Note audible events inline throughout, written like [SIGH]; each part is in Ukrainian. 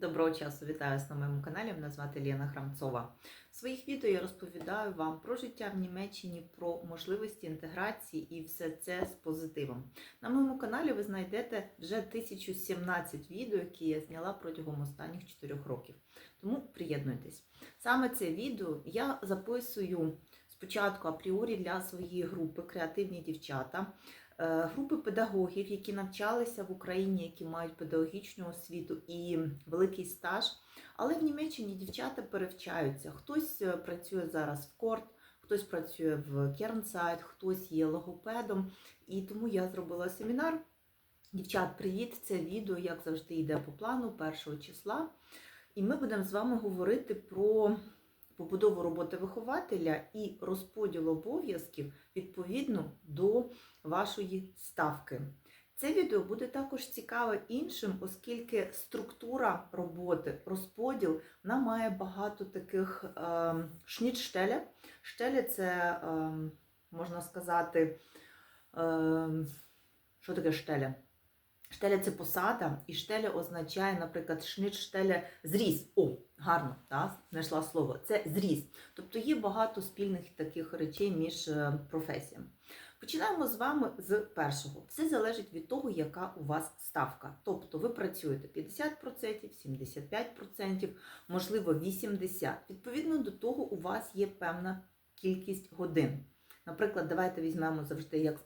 Доброго часу вітаю вас на моєму каналі. Мене звати Лена Храмцова. В своїх відео я розповідаю вам про життя в Німеччині, про можливості інтеграції і все це з позитивом. На моєму каналі ви знайдете вже 1017 відео, які я зняла протягом останніх 4 років. Тому приєднуйтесь. Саме це відео я записую спочатку апріорі для своєї групи Креативні дівчата. Е, Групи педагогів, які навчалися в Україні, які мають педагогічну освіту і великий стаж. Але в Німеччині дівчата перевчаються. Хтось е, працює зараз в корт, хтось працює в Кернсайт, хтось є логопедом. І тому я зробила семінар. Дівчат, привіт! Це відео, як завжди, йде по плану першого числа. І ми будемо з вами говорити про побудову роботи вихователя і розподіл обов'язків відповідно до вашої ставки. Це відео буде також цікаве іншим, оскільки структура роботи, розподіл, вона має багато таких е, шнітштеля. Штеля це, е, можна сказати, е, що таке штеля? Штеля це посада, і штеля означає, наприклад, шнит штеля зріз. О, гарно, так, знайшла слово. Це зріз. Тобто є багато спільних таких речей між е, професіями. Починаємо з вами з першого. Все залежить від того, яка у вас ставка. Тобто ви працюєте 50%, 75%, можливо, 80%. Відповідно до того, у вас є певна кількість годин. Наприклад, давайте візьмемо завжди, як,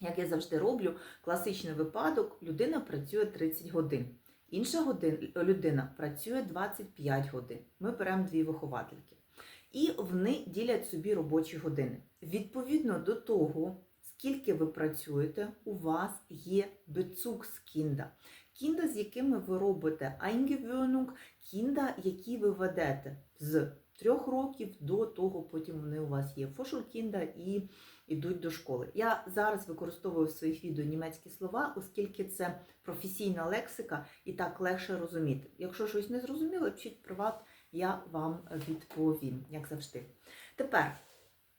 як я завжди роблю, класичний випадок: людина працює 30 годин. Інша годин, людина працює 25 годин. Ми беремо дві виховательки. І вони ділять собі робочі години. Відповідно до того, скільки ви працюєте, у вас є бецукскінда. Кінда, з якими ви робите Eingewöhnung, кінда, які ви ведете з трьох років до того, потім вони у вас є фошулкінда і йдуть до школи. Я зараз використовую в своїх відео німецькі слова, оскільки це професійна лексика і так легше розуміти. Якщо щось не зрозуміло, пишіть приват, я вам відповім, як завжди. Тепер,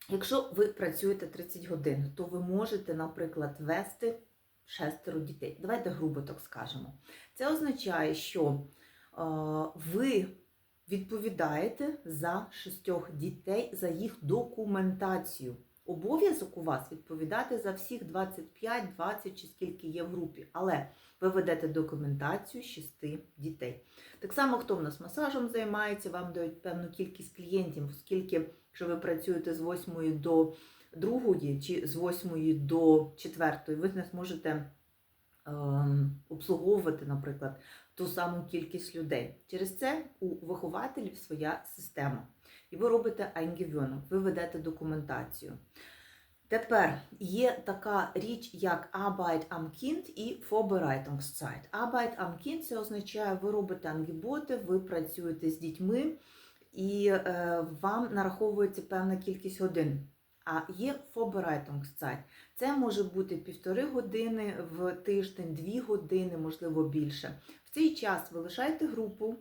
якщо ви працюєте 30 годин, то ви можете, наприклад, вести шестеро дітей. Давайте грубо так скажемо. Це означає, що е, ви відповідаєте за шістьох дітей, за їх документацію. Обов'язок у вас відповідати за всіх 25, 20 чи скільки є в групі, але ви ведете документацію шести дітей. Так само, хто в нас масажем займається, вам дають певну кількість клієнтів, оскільки, якщо ви працюєте з 8 до 2 чи з 8 до 4, ви не зможете ем, обслуговувати, наприклад, ту саму кількість людей. Через це у вихователів своя система. І ви робите Eingewöhnung, ви ведете документацію. Тепер є така річ, як Arbeit am Kind і Vorbereitungszeit. Arbeit am Kind це означає, ви робите ангіботи, ви працюєте з дітьми, і е, вам нараховується певна кількість годин. А є Vorbereitungszeit. Це може бути півтори години в тиждень, дві години, можливо, більше. В цей час ви лишаєте групу,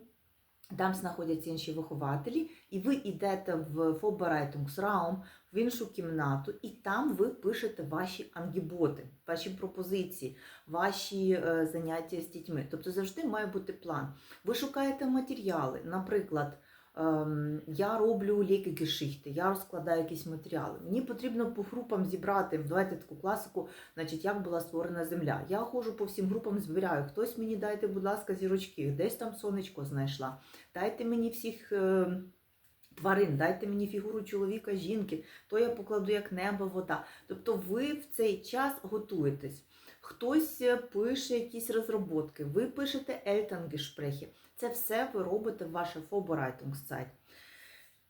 там знаходяться інші вихователі, і ви йдете в Vorbereitungsraum, в іншу кімнату, і там ви пишете ваші ангіботи, ваші пропозиції, ваші е, заняття з дітьми. Тобто завжди має бути план. Ви шукаєте матеріали, наприклад. Ем, Я роблю ліки-гешихти, я розкладаю якісь матеріали. Мені потрібно по групам зібрати, давайте таку класику, значить, як була створена земля. Я ходжу по всім групам, збираю. Хтось мені дайте, будь ласка, зірочки, десь там сонечко знайшла. Дайте мені всіх е, тварин, дайте мені фігуру чоловіка, жінки, то я покладу як небо, вода. Тобто ви в цей час готуєтесь. Хтось е, пише якісь розробки, ви пишете Elterngespräche. Це все ви робите в ваше Vorbereitungszeit.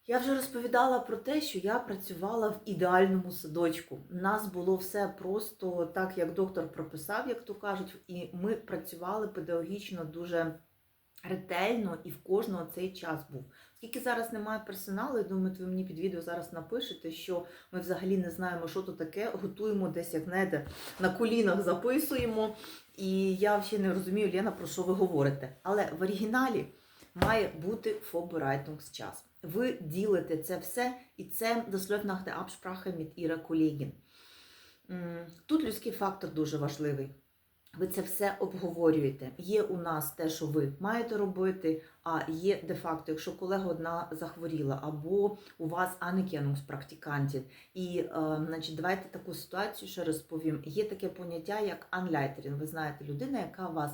Я вже розповідала про те, що я працювала в ідеальному садочку. У нас було все просто так, як доктор прописав, як то кажуть, і ми працювали педагогічно дуже ретельно і в кожного цей час був. Оскільки зараз немає персоналу, я думаю, ви мені під відео зараз напишете, що ми взагалі не знаємо, що то таке, готуємо десь як знаєте, на колінах записуємо. І я взагалі не розумію, Лена, про що ви говорите. Але в оригіналі має бути Vorbereitungsчас. Ви ділите це все, і це der Absprache mit Ihrer Kollegin. Тут людський фактор дуже важливий. Ви це все обговорюєте. Є у нас те, що ви маєте робити, а є де-факто, якщо колега одна захворіла, або у вас анекенус практикантів. І е, значить, давайте таку ситуацію ще розповім. Є таке поняття, як анлайтерінг. Ви знаєте, людина, яка вас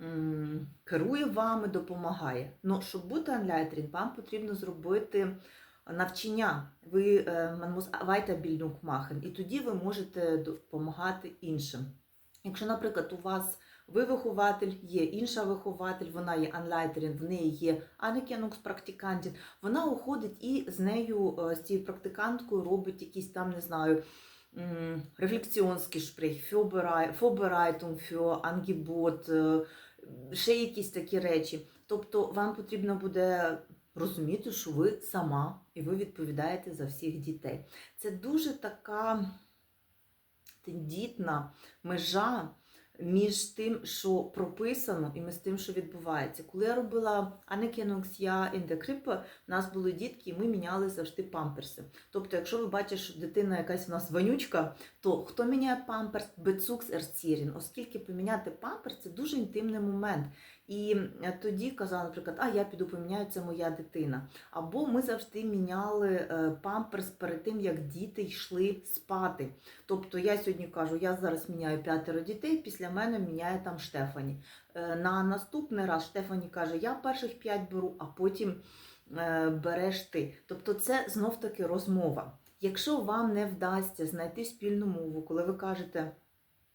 м, керує вами, допомагає. Ну, щоб бути анлайтерінг, вам потрібно зробити навчання. Ви man muss Weiterbildung machen, і тоді ви можете допомагати іншим. Якщо, наприклад, у вас ви вихователь, є інша вихователь, вона є анлайтерін, в неї є анекенукс-практикантін, вона уходить і з нею, е, з цією практиканткою, робить якісь там, не знаю, м, рефлексіонський шприх, Vorbereitung für Angebot, е, ще якісь такі речі. Тобто вам потрібно буде розуміти, що ви сама і ви відповідаєте за всіх дітей. Це дуже така тендітна межа між тим, що прописано, і між тим, що відбувається. Коли я робила Анекеноксія індекрипа, у нас були дітки, і ми міняли завжди памперси. Тобто, якщо ви бачите, що дитина якась у нас вонючка, то хто міняє памперс Бецукс Ерцірін, оскільки поміняти памперс це дуже інтимний момент. І е, тоді казала, наприклад, а я піду поміняю, це моя дитина. Або ми завжди міняли е, памперс перед тим, як діти йшли спати. Тобто я сьогодні кажу, я зараз міняю п'ятеро дітей, після мене міняє там Штефані. Е, На наступний раз Штефані каже, я перших п'ять беру, а потім береш ти. Тобто це знов таки розмова. Якщо вам не вдасться знайти спільну мову, коли ви кажете.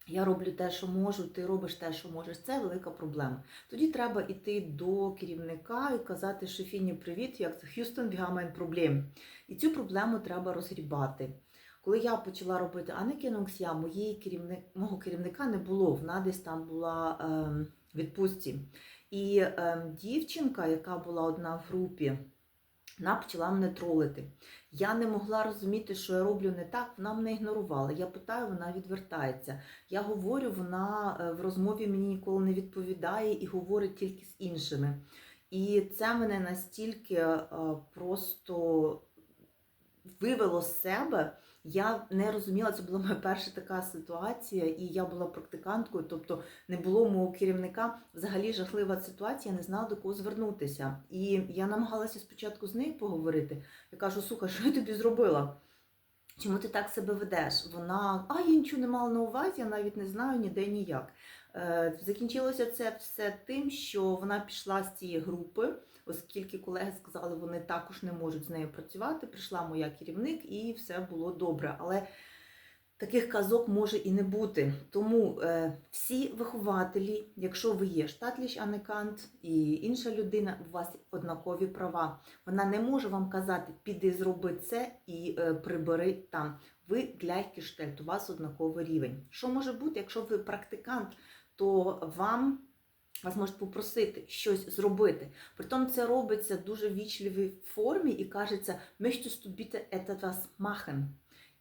Я роблю те, що можу, ти робиш те, що можеш. Це велика проблема. Тоді треба йти до керівника і казати шефіні привіт, як це Х'юстон бігамен проблем. І цю проблему треба розгрібати. Коли я почала робити Анекіноксія, моєї керівник, мого керівника не було. Вона десь там була ем, відпустці. І ем, дівчинка, яка була одна в групі, вона почала мене тролити. Я не могла розуміти, що я роблю не так, вона мене ігнорувала. Я питаю, вона відвертається. Я говорю, вона е, в розмові мені ніколи не відповідає і говорить тільки з іншими. І це мене настільки е, просто вивело з себе. Я не розуміла, це була моя перша така ситуація, і я була практиканткою, тобто не було мого керівника. Взагалі жахлива ситуація, я не знала до кого звернутися. І я намагалася спочатку з нею поговорити. Я кажу, слухай, що я тобі зробила? Чому ти так себе ведеш? Вона, а я нічого не мала на увазі, я навіть не знаю ніде ніяк. Е, Закінчилося це все тим, що вона пішла з цієї групи, оскільки колеги сказали, вони також не можуть з нею працювати. Прийшла моя керівник і все було добре. Але таких казок може і не бути. Тому е, всі вихователі, якщо ви є штатліч анекант і інша людина, у вас однакові права. Вона не може вам казати, піди зроби це і е, прибери там. Ви гляйкіштельт, у вас однаковий рівень. Що може бути, якщо ви практикант, то вам вас можуть попросити щось зробити. Притом це робиться дуже вічливій формі і кажеться, möchtest du bitte etwas machen?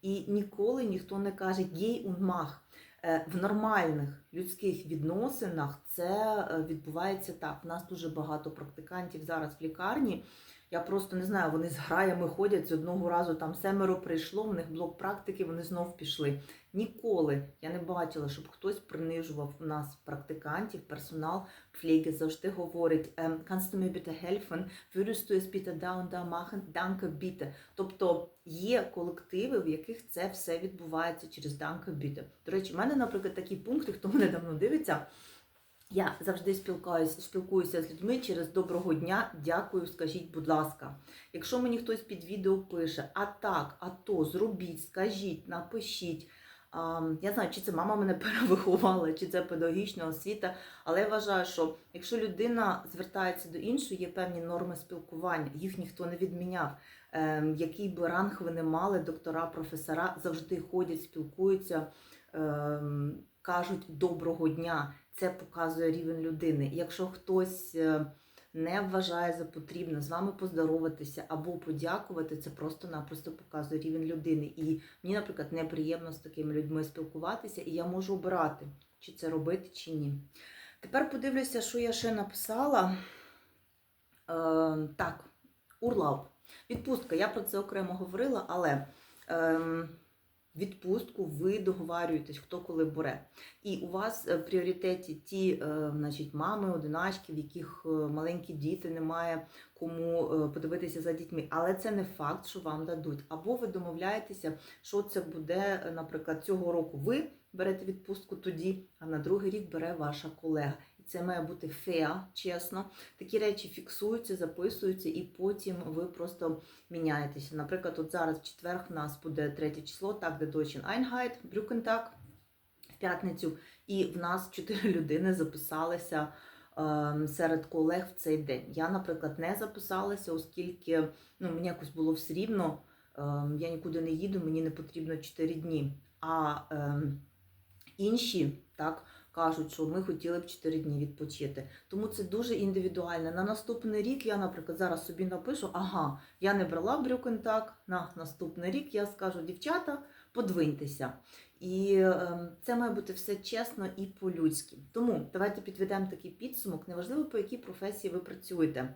І ніколи ніхто не каже гей und mach. В нормальних людських відносинах це е, відбувається так. У нас дуже багато практикантів зараз в лікарні. Я просто не знаю, вони з граями ходять з одного разу там семеро прийшло, в них блок практики, вони знов пішли. Ніколи я не бачила, щоб хтось принижував у нас практикантів, персонал Пфлеги завжди говорить ем, «Kannst du mir bitte helfen? Würdest du es bitte da und da machen? Danke bitte». Тобто є колективи, в яких це все відбувається через «Danke bitte». До речі, в мене, наприклад, такі пункти, хто мене давно дивиться. Я завжди спілкуюся, спілкуюся з людьми через доброго дня. Дякую, скажіть, будь ласка. Якщо мені хтось під відео пише, а так, а то, зробіть, скажіть, напишіть. Я знаю, чи це мама мене [LAUGHS] перевиховала, чи це педагогічна освіта, але я вважаю, що якщо людина звертається до іншої, є певні норми спілкування, їх ніхто не відміняв. Ем, який би ранг ви не мали, доктора, професора завжди ходять, спілкуються, ем, кажуть доброго дня. Це показує рівень людини. Якщо хтось е, не вважає за потрібне з вами поздороватися або подякувати, це просто-напросто показує рівень людини. І мені, наприклад, неприємно з такими людьми спілкуватися, і я можу обирати, чи це робити, чи ні. Тепер подивлюся, що я ще написала. Е, так, урлав. Відпустка. Я про це окремо говорила, але. Е, відпустку ви договарюєтесь, хто коли бере. І у вас е, в пріоритеті ті е, значить, мами, одиначки, в яких е, маленькі діти, немає кому подивитися за дітьми. Але це не факт, що вам дадуть. Або ви домовляєтеся, що це буде, наприклад, цього року ви берете відпустку тоді, а на другий рік бере ваша колега. Це має бути fair, чесно. Такі речі фіксуються, записуються, і потім ви просто міняєтеся. Наприклад, от зараз в четвер в нас буде третє число, так, де Deutschen Einheit, Brückentag, в п'ятницю, і в нас чотири [LAUGHS] людини записалися ем, серед колег в цей день. Я, наприклад, не записалася, оскільки ну, мені якось було все рівно. ем, Я нікуди не їду, мені не потрібно 4 дні. А ем, інші так кажуть, що ми хотіли б 4 дні відпочити. Тому це дуже індивідуально. На наступний рік я, наприклад, зараз собі напишу: ага, я не брала брюкентак. На наступний рік я скажу, дівчата, подвиньтеся. І ем, це має бути все чесно і по-людськи. Тому давайте підведемо такий підсумок. Неважливо, по якій професії ви працюєте.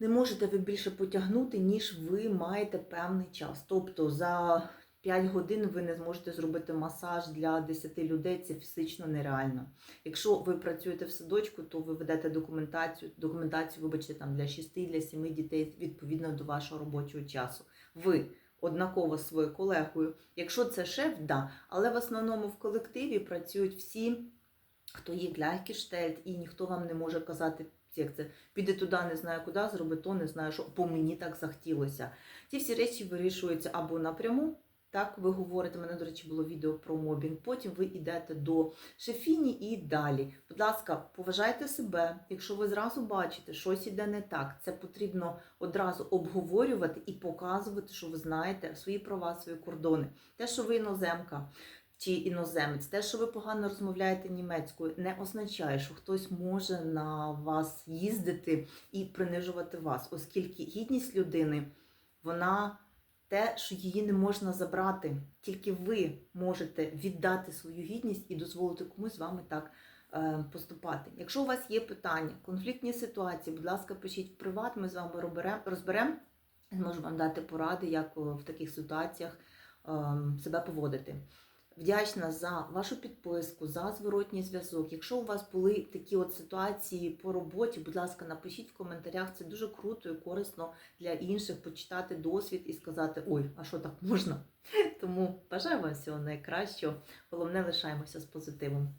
Не можете ви більше потягнути, ніж ви маєте певний час. Тобто за 5 годин ви не зможете зробити масаж для 10 людей, це фізично нереально. Якщо ви працюєте в садочку, то ви ведете документацію, документацію, вибачте, там для 6, для 7 дітей відповідно до вашого робочого часу. Ви однаково з своєю колегою. Якщо це шеф, да, але в основному в колективі працюють всі, хто є гляйкіштельт, і ніхто вам не може казати, як це піде туди, не знаю куди, зроби то, не знаю, що по мені так захотілося. Ці всі речі вирішуються або напряму. Так, ви говорите, у мене, до речі, було відео про мобінг. Потім ви йдете до шефіні і далі. Будь ласка, поважайте себе. Якщо ви зразу бачите, щось іде не так, це потрібно одразу обговорювати і показувати, що ви знаєте свої права, свої кордони. Те, що ви іноземка чи іноземець, те, що ви погано розмовляєте німецькою, не означає, що хтось може на вас їздити і принижувати вас, оскільки гідність людини, вона те, що її не можна забрати. Тільки ви можете віддати свою гідність і дозволити комусь з вами так е, поступати. Якщо у вас є питання, конфліктні ситуації, будь ласка, пишіть в приват, ми з вами розберемо. Зможу вам дати поради, як в таких ситуаціях е, себе поводити. Вдячна за вашу підписку, за зворотній зв'язок. Якщо у вас були такі от ситуації по роботі, будь ласка, напишіть в коментарях. Це дуже круто і корисно для інших почитати досвід і сказати: ой, а що так можна? [LAUGHS] Тому бажаю вам всього найкращого. Головне, лишаємося з позитивом.